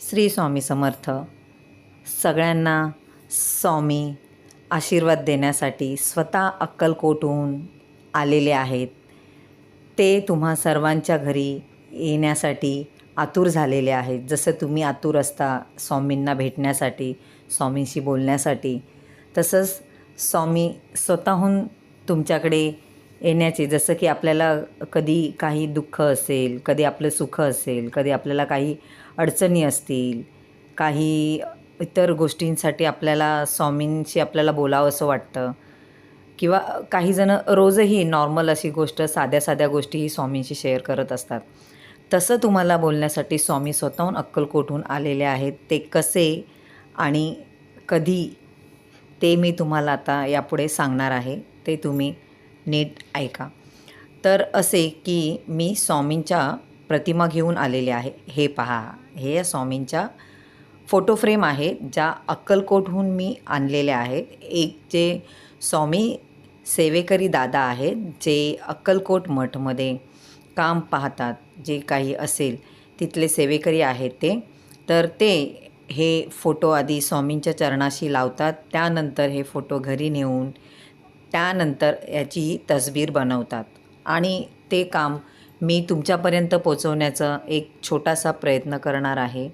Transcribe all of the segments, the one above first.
श्री स्वामी समर्थ. सगळ्यांना स्वामी आशीर्वाद देण्यासाठी स्वतः अक्कलकोटहून आलेले आहेत. ते तुम्हा सर्वांच्या घरी येण्यासाठी आतुर झालेले आहेत. जसं तुम्ही आतुर असता स्वामींना भेटण्यासाठी स्वामींशी बोलण्यासाठी तसंच स्वामी स्वतःहून तुमच्याकडे येण्याचे. जसं की आपल्याला कधी काही दुःख असेल कधी आपलं सुख असेल कधी आपल्याला काही अडचणी असतील काही इतर गोष्टींसाठी आपल्याला स्वामींशी आपल्याला बोलावं असं वाटतं. किंवा काहीजणं रोजही नॉर्मल अशी गोष्ट साध्या साध्या गोष्टीही स्वामींशी शेअर करत असतात. तसं तुम्हाला बोलण्यासाठी स्वामी स्वतःहून अक्कलकोटहून आलेले आहेत. ते कसे आणि कधी ते मी तुम्हाला आता यापुढे सांगणार आहे. ते तुम्ही नीट ऐका. तर असे की मी स्वामींच्या प्रतिमा घेऊन आलेले आहे. हे पहा हे या स्वामींच्या फोटो फ्रेम आहे ज्या अक्कलकोटहून मी आणलेल्या आहेत एक जे स्वामी सेवेकरी दादा आहेत जे अक्कलकोट मठमध्ये काम पाहतात जे काही असेल तिथले सेवेकरी आहेत ते. तर ते हे फोटो आधी स्वामींच्या चरणाशी लावतात त्यानंतर हे फोटो घरी नेऊन त्यानंतर याची तसबीर बनवतात. आणि ते काम मी तुमच्यापर्यंत पोचवण्याचा एक छोटासा प्रयत्न करणार आहे.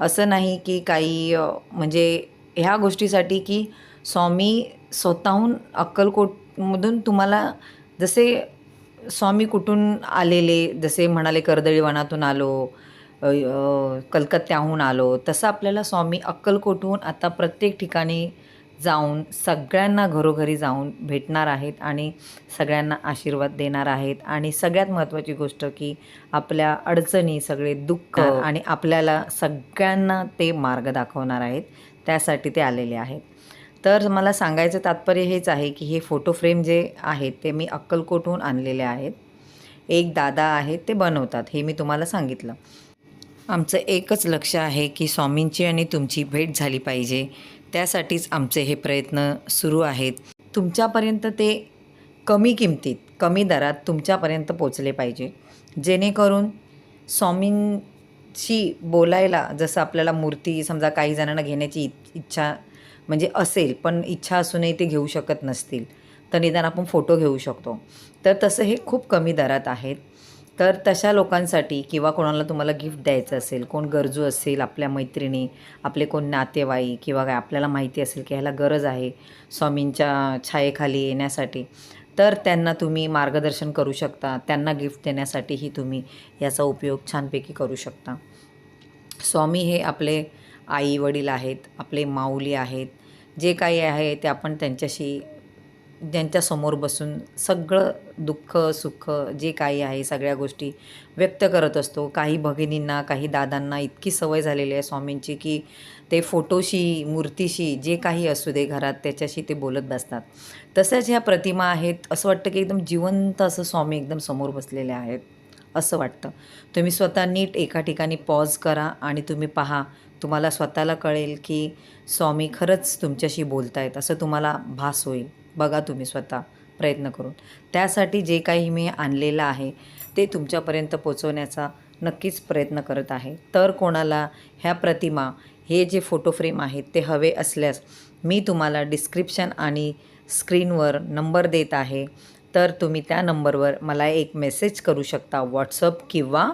असं नाही की काही म्हणजे ह्या गोष्टीसाठी की स्वामी स्वतःहून अक्कलकोटमधून तुम्हाला जसे स्वामी कुठून आलेले जसे म्हणाले कर्दळीवनातून आलो कलकत्त्याहून आलो तसं आपल्याला स्वामी अक्कलकोटहून आता प्रत्येक ठिकाणी जाऊन सगळ्यांना घरोघरी जाऊन भेटणार आहेत आणि सगळ्यांना आशीर्वाद देणार आहेत. आणि सगळ्यात महत्त्वाची गोष्ट की आपल्या अडचणी सगळे दुःख आणि आपल्याला सगळ्यांना ते मार्ग दाखवणार आहेत. त्यासाठी ते आलेले आहेत. तर मला सांगायचं तात्पर्य हेच आहे की हे फोटो फ्रेम जे आहेत ते मी अक्कलकोटहून आणलेले आहेत. एक दादा आहेत ते बनवतात. हे मी तुम्हाला सांगितलं. आमचं एकच लक्ष आहे की स्वामींची आणि तुमची भेट झाली पाहिजे. त्यासाठीच आमचे हे प्रयत्न सुरू आहेत. तुमच्यापर्यंत ते कमी किमतीत कमी दरात तुमच्यापर्यंत पोचले पाहिजे. जेणेकरून स्वामींशी बोलायला जसं आपल्याला मूर्ती समजा काही जणांना घेण्याची इच्छा म्हणजे असेल पण इच्छा असूनही ते घेऊ शकत नसतील तर निदान आपण फोटो घेऊ शकतो. तर तसं हे खूप कमी दरात आहेत. तर तशा लोकांसाठी किंवा कोणाला तुम्हाला गिफ्ट द्यायचं असेल कोण गरजू असेल आपल्या मैत्रिणी आपले कोण नातेवाईक किंवा काय आपल्याला माहिती असेल की ह्याला गरज आहे स्वामींच्या छायेखाली येण्यासाठी तर त्यांना तुम्ही मार्गदर्शन करू शकता त्यांना गिफ्ट देण्यासाठीही तुम्ही याचा उपयोग छानपैकी करू शकता. स्वामी हे आपले आई वडील आहेत आपले माऊली आहेत जे काही आहे ते आपण त्यांच्याशी ज्यांच्यासमोर बसून सगळं दुःख सुख जे काही आहे सगळ्या गोष्टी व्यक्त करत असतो. काही भगिनींना काही दादांना इतकी सवय झालेली आहे स्वामींची की ते फोटोशी मूर्तीशी जे काही असू दे घरात त्याच्याशी ते बोलत बसतात. तसंच ह्या प्रतिमा आहेत. असं वाटतं की एकदम जिवंत असं स्वामी एकदम समोर बसलेले आहेत असं वाटतं. तुम्ही स्वतः नीट एका ठिकाणी पॉज करा आणि तुम्ही पहा तुम्हाला स्वतःला कळेल की स्वामी खरंच तुमच्याशी बोलत आहेत असं तुम्हाला भास होईल. बघा तुम्ही स्वतः प्रयत्न करून. त्यासाठी जे काही मी आणलेलं आहे ते तुमच्यापर्यंत पोचवण्याचा नक्कीच प्रयत्न करत आहे. तर कोणाला ह्या प्रतिमा हे जे फोटो फ्रेम आहेत ते हवे असल्यास मी तुम्हाला डिस्क्रिप्शन आणि स्क्रीनवर नंबर देत आहे. तर तुम्ही त्या नंबरवर मला एक मेसेज करू शकता व्हॉट्सअप किंवा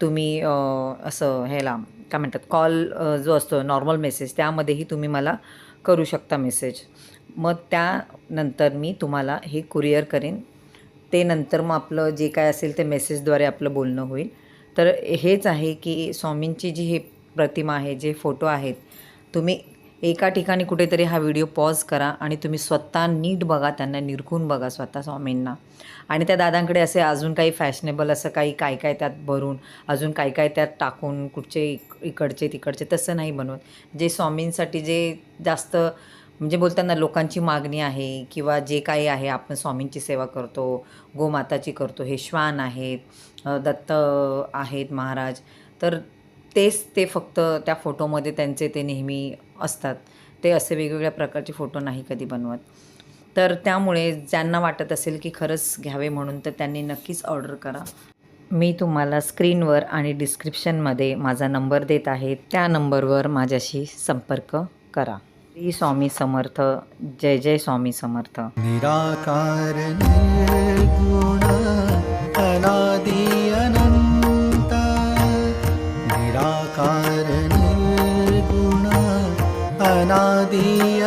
तुम्ही असं ह्याला काय म्हणतात कॉल जो असतो नॉर्मल मेसेज त्यामध्येही तुम्ही मला करू शकता मेसेज. मग त्यानंतर मी तुम्हाला हे कुरिअर करेन. ते नंतर मग आपलं जे काय असेल ते मेसेजद्वारे आपलं बोलणं होईल. तर हेच आहे की स्वामींची जी हे प्रतिमा आहे जे फोटो आहेत तुम्ही एका ठिकाणी कुठेतरी हा व्हिडिओ पॉज करा आणि तुम्ही स्वतः नीट बघा त्यांना निरखून बघा स्वतः स्वामींना. आणि त्या दादांकडे असे अजून काही फॅशनेबल असं काही काय काय त्यात भरून अजून काय काय त्यात टाकून कुठचे इक- इकडचे तिकडचे तसं नाही बनवत. जे स्वामींसाठी जे जास्त म्हणजे बोलताना लोकांची मागणी आहे किंवा जे काही आहे आपण स्वामींची सेवा करतो गोमाताची करतो हे श्वान आहेत दत्त आहेत महाराज तर तेच ते फक्त त्या फोटोमध्ये त्यांचे ते नेहमी असतात. ते असे वेगवेगळ्या प्रकारचे फोटो नाही कधी बनवत. तर त्यामुळे ज्यांना वाटत असेल की खरंच घ्यावे म्हणून तर त्यांनी नक्कीच ऑर्डर करा. मी तुम्हाला स्क्रीनवर आणि डिस्क्रिप्शनमध्ये माझा नंबर देत आहे. त्या नंबरवर माझ्याशी संपर्क करा. श्री स्वामी समर्थ जय जय स्वामी समर्थ. निराकार निर्गुण अनादि अनंत निराकार निर्गुण अनादि अनंत